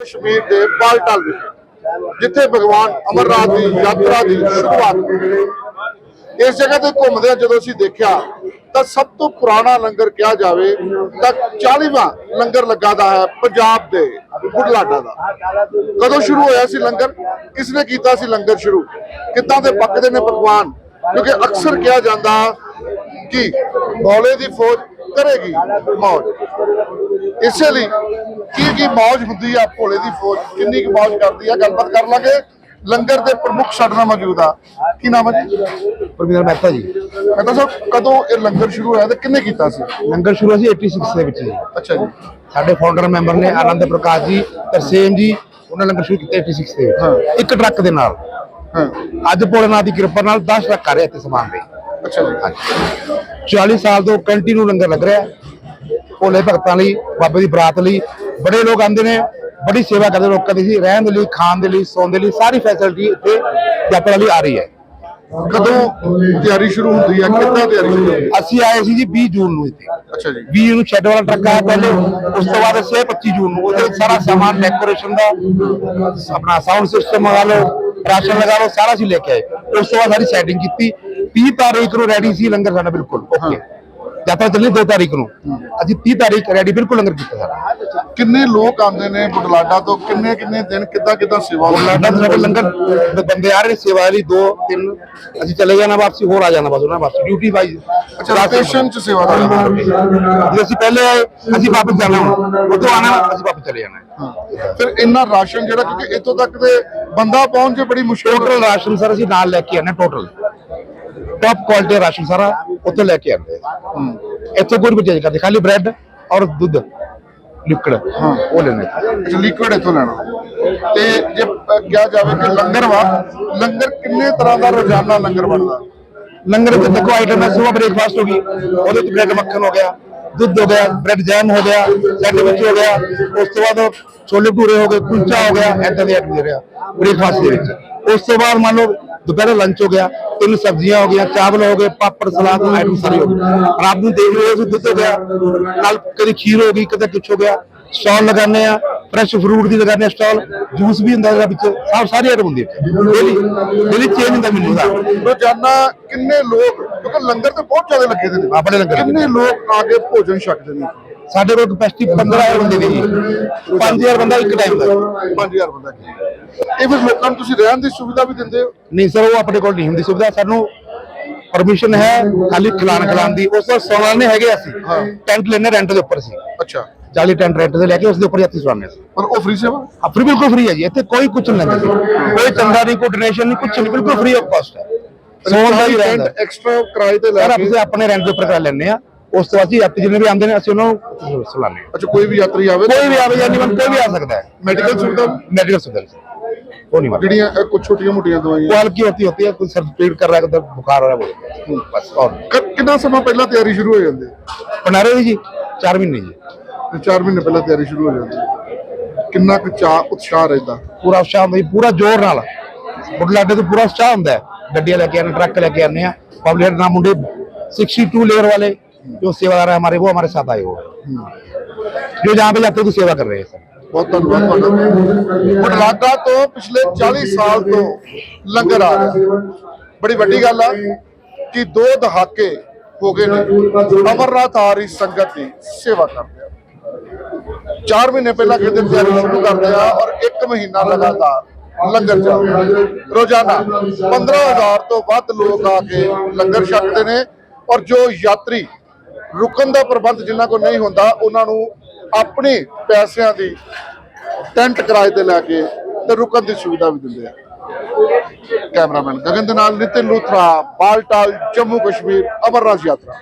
ਕਸ਼ਮੀਰ ਦੇ ਬਾਲਟਾਲ ਵਿਖੇ ਜਿੱਥੇ ਭਗਵਾਨ ਅਮਰਨਾਥ ਦੀ ਯਾਤਰਾ ਦੀ ਸ਼ੁਰੂਆਤ ਹੋਈ। ਇਸ ਜਗ੍ਹਾ ਤੇ ਘੁੰਮਦੇ ਜਦੋਂ ਅਸੀਂ ਦੇਖਿਆ, ਤਾਂ ਸਭ ਤੋਂ ਪੁਰਾਣਾ ਲੰਗਰ ਕਿਹਾ ਜਾਵੇ, ਤਾਂ 40ਵਾਂ ਲੰਗਰ ਲੱਗਾ ਦਾ ਹੈ ਪੰਜਾਬ ਦੇ ਬੁਢਲਾਡਾ ਦਾ। ਕਦੋਂ ਸ਼ੁਰੂ ਹੋਇਆ ਸੀ ਲੰਗਰ? ਕਿਸ ਨੇ ਕੀਤਾ ਸੀ ਲੰਗਰ ਸ਼ੁਰੂ? ਕਿੱਦਾਂ ਦੇ ਪੱਕਦੇ ਨੇ ਪਕਵਾਨ? ਕਿਉਂਕਿ ਅਕਸਰ ਕਿਹਾ ਜਾਂਦਾ ਕਿ ਬੌਲੇ ਦੀ ਫੌਜ ਕਰੇਗੀ ਮੌਤ ਇਸੇ ਲਈ ਕੀ ਕੀ ਮੌਜ ਹੁੰਦੀ ਆ ਭੋਲੇ ਦੀ ਫੌਜ? ਕਿੰਨੀ ਕੁ ਮੌਜ ਕਰਦੀ ਆ? ਗੱਲਬਾਤ ਕਰ ਲਾਂਗੇ। ਲੰਗਰ ਦੇ ਪ੍ਰਮੁੱਖ ਸਾਡੇ ਨਾਲ ਮੌਜੂਦ ਆ। ਕੀ ਨਾਮ ਹੈ ਜੀ? ਪਰਮਿੰਦਰ ਮਹਿਤਾ ਜੀ। ਮੈਂ ਸਾਹਿਬ ਕਦੋਂ ਇਹ ਲੰਗਰ ਸ਼ੁਰੂ ਹੋਇਆ ਤੇ ਕਿੰਨੇ ਕੀਤਾ ਸੀ? ਲੰਗਰ ਸ਼ੁਰੂ ਸੀ 86 ਦੇ ਵਿੱਚ ਜੀ। ਅੱਛਾ ਜੀ। ਸਾਡੇ ਫਾਊਂਡਰ ਮੈਂਬਰ ਨੇ ਆਨੰਦ ਪ੍ਰਕਾਸ਼ ਜੀ ਤਰਸੇਮ ਜੀ ਉਹਨਾਂ ਲੰਗਰ ਸ਼ੁਰੂ ਕੀਤਾ 86 ਦੇ। ਵਿੱਚ ਇੱਕ ਟਰੱਕ ਦੇ ਨਾਲ। ਹਾਂ। ਅੱਜ ਭੋਲੇਨਾਥ ਦੀ ਕਿਰਪਾ ਨਾਲ 10 ਟਰੱਕ ਆ ਰਹੇ ਇੱਥੇ ਸਮਾਨ ਦੇ। ਅੱਛਾ ਜੀ। ਹਾਂਜੀ। 40 ਸਾਲ ਤੋਂ ਕੰਟੀਨਿਊ ਲੰਗਰ ਲੱਗ ਰਿਹਾ। ਹੈ। ਭੋਲੇ ਭਗਤਾਂ ਲਈ ਬਾਬੇ ਦੀ ਬਰਾਤ ਲਈ ਬੜੇ ਲੋਕ ਆਉਂਦੇ ਨੇ ਬੜੀ ਸੇਵਾ ਕਰਦੇ ਲੋਕਾਂ ਦੀ ਸੀ ਰਹਿਣ ਦੇ ਲਈ ਖਾਣ ਦੇ ਲਈ ਸੌਣ ਦੇ ਲਈ ਸਾਰੀ ਫੈਸਿਲਿਟੀ ਇੱਥੇ ਯਾਤਰਾ ਲਈ ਆ ਰਹੀ ਹੈ। ਕਦੋਂ ਤਿਆਰੀ ਸ਼ੁਰੂ ਹੁੰਦੀ ਆ ਕਿੱਦਾਂ ਤਿਆਰੀ ਸ਼ੁਰੂ ਹੁੰਦੀ ਆ? ਅਸੀਂ ਆਏ ਸੀ ਜੀ 20 ਜੂਨ ਨੂੰ ਇੱਥੇ। ਅੱਛਾ ਜੀ। 20 ਨੂੰ ਸ਼ੈੱਡ ਵਾਲਾ ਟਰੱਕ ਆਇਆ ਪਹਿਲੇ ਉਸ ਤੋਂ ਬਾਅਦ ਅਸੀਂ 25 ਜੂਨ ਨੂੰ। ਉਹਦੇ ਸਾਰਾ ਸਮਾਨ ਡੈਕੋਰੇਸ਼ਨ ਦਾ ਆਪਣਾ ਸਾਊਂਡ ਸਿਸਟਮ ਲਗਾ ਲਓ ਰਾਸ਼ਨ ਲਗਾ ਲਓ ਸਾਰਾ ਅਸੀਂ ਲੈ ਕੇ ਆਏ। ਉਸ ਤੋਂ ਬਾਅਦ ਸਾਰੀ ਸੈਟਿੰਗ ਕੀਤੀ। 30 ਤਾਰੀਖ ਨੂੰ ਰੈਡੀ ਸੀ ਲੰਗਰ ਸਾਡਾ ਬਿਲਕੁਲ ਓਕੇ ਯਾਤਰਾ ਚੱਲੀ 2 ਤਾਰੀਖ ਨੂੰ। ਅਸੀਂ 30 ਤਾਰੀਖ ਰੈਡੀ ਬਿਲਕੁਲ ਲੰਗਰ ਕੀਤਾ ਸਾਰਾ। ਕਿੰਨੇ ਲੋਕ ਆਉਂਦੇ ਨੇ ਬੁਢਲਾਡਾ ਤੋਂ? ਕਿੰਨੇ ਕਿੰਨੇ ਦਿਨ ਕਿੱਦਾਂ ਕਿੱਦਾਂ ਸੇਵਾ ਹੁੰਦੀ ਆ? ਲਾਡਾ ਤੋਂ ਸਾਡੇ ਲੰਗਰ ਬੰਦੇ ਆ ਰਹੇ ਸੇਵਾ ਲਈ 2 3 ਅਸੀਂ ਚਲੇ ਜਾਣਾ ਵਾਪਸੀ ਹੋਰ ਆ ਜਾਣਾ ਬਸ ਉਹਨਾਂ ਵਾਪਸ ਡਿਊਟੀ ਵਾਈਜ਼ ਅੱਛਾ ਰੋਟੇਸ਼ਨ ਚ ਸੇਵਾ ਦਾ ਜੇ ਅਸੀਂ ਪਹਿਲੇ ਆਏ ਅਸੀਂ ਵਾਪਸ ਜਾਣਾ ਹੁਣ। ਉਦੋਂ ਆਣਾ ਅਸੀਂ ਵਾਪਸ ਚਲੇ ਜਾਣਾ। ਫਿਰ ਇੰਨਾ ਰਾਸ਼ਨ ਜਿਹੜਾ ਕਿਉਂਕਿ ਇੱਥੋਂ ਤੱਕ ਦੇ ਬੰਦਾ ਪਹੁੰਚ ਜੇ ਬੜੀ ਮੁਸ਼ਕਿਲ। ਟੋਟਲ ਰਾਸ਼ਨ ਸਰ ਅਸੀਂ ਨਾਲ ਲੈ ਕੇ ਆਨੇ ਟੋਟਲ ਟੌਪ ਕੁਆਲਿਟੀ ਦਾ ਰਾਸ਼ਨ ਸਾਰਾ ਉੱਥੇ ਲੈ ਕੇ ਆਉਂਦੇ ਹਾਂ। ਇੱਥੇ ਕੋਈ ਬਚੇਜ ਕਰਦੇ ਖਾਲੀ ਬ੍ਰੈਡ ਔਰ ਦੁੱਧ ਲਿਕਵਿਡ ਹਾਂ। ਉਹ ਲੈਣੇ ਲਿਕਵਿਡ ਇੱਥੋਂ ਲੈਣਾ। ਤੇ ਜੇ ਅ, ਕਿਹਾ ਜਾਵੇ ਕਿ ਲੰਗਰ ਵਾ ਲੰਗਰ ਕਿੰਨੇ ਤਰ੍ਹਾਂ ਦਾ ਰੋਜ਼ਾਨਾ ਲੰਗਰ ਬਣਦਾ? ਲੰਗਰ ਤੇ ਦੇਖੋ ਆਈਟਮ ਹੈ ਸੁਬਹ ਬ੍ਰੇਕਫਾਸਟ ਹੋ ਗਈ ਉਹਦੇ ਵਿੱਚ ਬ੍ਰੈਡ ਮੱਖਣ ਹੋ ਗਿਆ ਦੁੱਧ ਹੋ ਗਿਆ ਬ੍ਰੈਡ ਜੈਮ ਹੋ ਗਿਆ ਸੈਂਡਵਿਚ ਹੋ ਗਿਆ ਉਸ ਤੋਂ ਬਾਅਦ ਛੋਲੇ ਭਟੂਰੇ ਹੋ ਗਏ ਕੁਲਚਾ ਹੋ ਗਿਆ ਐਦਾਂ ਦੇ ਆਈਟਮ ਦੇ ਰਿਹਾ ਬ੍ਰੇਕਫਾਸਟ ਦੇ ਵਿੱਚ। ਉਸ ਤੋਂ ਬਾਅਦ ਮੰਨ ਲਓ ਦੁਪਹਿਰ ਲੰਚ ਹੋ ਗਿਆ ਤਿੰਨ ਸਬਜ਼ੀਆਂ ਹੋ ਗਈਆਂ ਚਾਵਲ ਹੋ ਗਏ ਪਾਪੜ ਸਲਾਦ ਆਈਟਮ ਸਾਰੀ ਹੋ ਗਈ ਰਾਤ ਨੂੰ ਦੇਖ ਰਹੇ ਹੋ ਦੁੱਧ ਹੋ ਗਿਆ। ਨਾਲ ਕਦੀ ਖੀਰ ਹੋ ਗਈ ਕਦੇ ਕੁਛ ਹੋ ਗਿਆ। ਸਟਾਲ ਲਗਾਉਂਦੇ ਆ ਫਰੈਸ਼ ਫਰੂਟ ਦੀ ਲਗਾਉਂਦੇ ਆ ਸਟਾਲ ਜੂਸ ਵੀ ਹੁੰਦਾ ਇਹਦੇ ਵਿੱਚ ਸਭ ਸਾਰੀ ਆਈਟਮ ਹੁੰਦੀ ਹੈ। ਡੇਲੀ ਡੇਲੀ ਚੇਂਜ ਹੁੰਦਾ ਮੈਨੂੰ ਦਾ ਰੋਜ਼ਾਨਾ ਕਿੰਨੇ ਲੋਕ ਕਿਉਂਕਿ ਲੰਗਰ ਤੇ ਬਹੁਤ ਜ਼ਿਆਦਾ ਲੱਗੇ ਦੇ ਨੇ। ਆ ਬੜੇ ਲੰਗਰ ਲੱਗੇ ਕਿੰਨੇ ਲੋਕ ਆ ਕੇ ਭੋਜਨ ਛਕਦੇ ਨੇ? ਸਾਡੇ ਕੋਲ ਕਪੈਸਿਟੀ 15000 ਬੰਦੇ ਦੀ ਜੀ। 5000 ਬੰਦਾ ਇੱਕ ਟਾਈਮ ਦਾ। 5000 ਬੰਦਾ ਇਹ ਫਿਰ ਲੋਕਾਂ ਨੂੰ ਤੁਸੀਂ ਰਹਿਣ ਦੀ ਸੁਵਿਧਾ ਵੀ ਦਿੰਦੇ ਹੋ? ਨਹੀਂ ਸਰ ਉਹ ਆਪਣੇ ਕੋਲ ਨਹੀਂ ਹੁੰਦੀ ਸੁਵਿਧਾ। ਸਾਨੂੰ ਪਰਮਿਸ਼ਨ ਹੈ ਖਾਲੀ ਖਿਲਾਣ ਖਿਲਾਣ ਦੀ। ਉਸ ਤੋਂ ਸੋਣਾ ਨੇ ਹੈਗੇ ਅਸੀਂ। ਟੈਂਟ ਲੈਣੇ ਰੈਂਟ ਦੇ ਉੱਪਰ ਸੀ ਅੱਛਾ। 40 ਟੈਂਟ ਰੈਂਟ ਦੇ ਲੈ ਕੇ ਉਸ ਦੇ ਉੱਪਰ ਯਾਤਰੀ ਸਵਾਨੇ ਸੀ ਪਰ ਉਹ ਫ੍ਰੀ ਸੇਵਾ? ਆ ਫ੍ਰੀ ਬਿਲਕੁਲ ਫ੍ਰੀ ਹੈ ਜੀ। ਇੱਥੇ ਕੋਈ ਕੁਝ ਨਹੀਂ ਲੈਂਦੇ। ਕੋਈ ਚੰਦਾ ਨਹੀਂ ਕੋਈ ਡੋਨੇਸ਼ਨ ਨਹੀਂ ਕੁਝ ਨਹੀਂ। ਬਿਲਕੁਲ ਫ੍ਰੀ ਆਫ ਕਾਸਟ ਹੈ। ਸੋਣ ਦਾ ਹੀ। ਟੈਂਟ ਐਕਸਟਰਾ ਕਿਰਾਏ ਤੇ ਲੈ ਸਰ ਕੇ ਅਸੀਂ ਆਪਣੇ ਰੈਂਟ ਦੇ ਉੱਪਰ ਕਰ ਲੈਂਦੇ ਆ ਉਸ ਤੋਂ ਬਾਅਦ ਜੀ ਯਾਤਰੀ ਜਿੰਨੇ ਵੀ ਆਉਂਦੇ ਨੇ ਅਸੀਂ ਉਹਨਾਂ ਨੂੰ ਸੁਲਾਉਂਦੇ ਹਾਂ ਅੱਛਾ ਕੋਈ ਵੀ ਯਾਤਰੀ ਆਵੇ ਕੋਈ ਵੀ ਆਵੇ ਜਾਂ ਨਹੀਂ ਕੋਈ ਵੀ ਆ ਸਕਦਾ ਹੈ ਮੈਡੀਕਲ ਸੁਵਿਧਾ मेडिकल सुविधा से वो नहीं मांगते ਜਿਹੜੀਆਂ ਕੁਝ ਛੋਟੀਆਂ ਮੋਟੀਆਂ ਦਵਾਈਆਂ वो हल्की होती होती है कुछ सर पेट कर रहा है उधर बुखार हो रहा है वो बस और ਕ- ਕਿੰਨਾ ਸਮਾਂ ਪਹਿਲਾਂ ਤਿਆਰੀ ਸ਼ੁਰੂ ਹੋ ਜਾਂਦੀ बना रहे जी चार महीने जी ਤੇ 4 ਮਹੀਨੇ ਪਹਿਲਾਂ ਤਿਆਰੀ ਸ਼ੁਰੂ ਹੋ ਜਾਂਦੀ ਕਿੰਨਾ ਕੁ ਚਾਹ ਉਤਸ਼ਾਹ ਰਹਿੰਦਾ पूरा उत्साह ਹੁੰਦਾ ਜੀ ਪੂਰਾ ਜ਼ੋਰ ਨਾਲ ਬੁਢਲਾਡੇ ਤੋਂ ਪੂਰਾ ਉਤਸ਼ਾਹ ਹੁੰਦਾ ਹੈ ਗੱਡੀਆਂ ਲੈ ਕੇ ਆਨੇ ਟਰੱਕ ਲੈ ਕੇ ਆਨੇ ਆ पब्लिक ना मुंडे 62 लेयर वाले जो सेवादार है हमारे वो हमारे साथ आए हुए हैं जो जहाँ पे जाते हैं तो सेवा कर रहे हैं सर ਬਹੁਤ ਧੰਨਵਾਦ ਤੁਹਾਡਾ ਬੁਢਲਾਡਾ ਤੋਂ ਪਿਛਲੇ 40 ਸਾਲ ਤੋਂ ਲੰਗਰ ਆ ਰਿਹਾ ਬੜੀ ਵੱਡੀ ਗੱਲ ਆ ਕਿ ਦੋ ਦਹਾਕੇ ਹੋ ਗਏ ਨੇ ਅਮਰਨਾਥ ਆ ਰਹੀ ਸੰਗਤ ਦੀ ਸੇਵਾ ਕਰਦੇ ਆ 4 ਮਹੀਨੇ ਪਹਿਲਾਂ ਕਿਤੇ ਤਿਆਰੀ ਸ਼ੁਰੂ ਕਰਦੇ ਆ ਔਰ 1 ਮਹੀਨਾ ਲਗਾਤਾਰ ਲੰਗਰ ਚੱਲਦਾ ਰੋਜ਼ਾਨਾ 15000 ਤੋਂ ਵੱਧ ਲੋਕ ਆ ਕੇ ਲੰਗਰ ਛਕਦੇ ਨੇ ਔਰ ਜੋ ਯਾਤਰੀ ਰੁਕਣ ਦਾ ਪ੍ਰਬੰਧ ਜਿਨ੍ਹਾਂ ਕੋਲ ਨਹੀਂ ਹੁੰਦਾ, ਉਹਨਾਂ ਨੂੰ ਆਪਣੇ ਪੈਸਿਆਂ ਦੀ ਟੈਂਟ ਕਿਰਾਏ ਤੇ ਲੈ ਕੇ ਤੇ ਰੁਕਣ ਦੀ ਸੁਵਿਧਾ ਵੀ ਦਿੰਦੇ ਆ। ਕੈਮਰਾਮੈਨ ਗਗਨ ਦੇ ਨਾਲ ਨਿਤਿਨ ਲੂਥਰਾ, ਬਾਲਟਾਲ, ਜੰਮੂ ਕਸ਼ਮੀਰ, ਅਮਰਨਾਥ ਯਾਤਰਾ।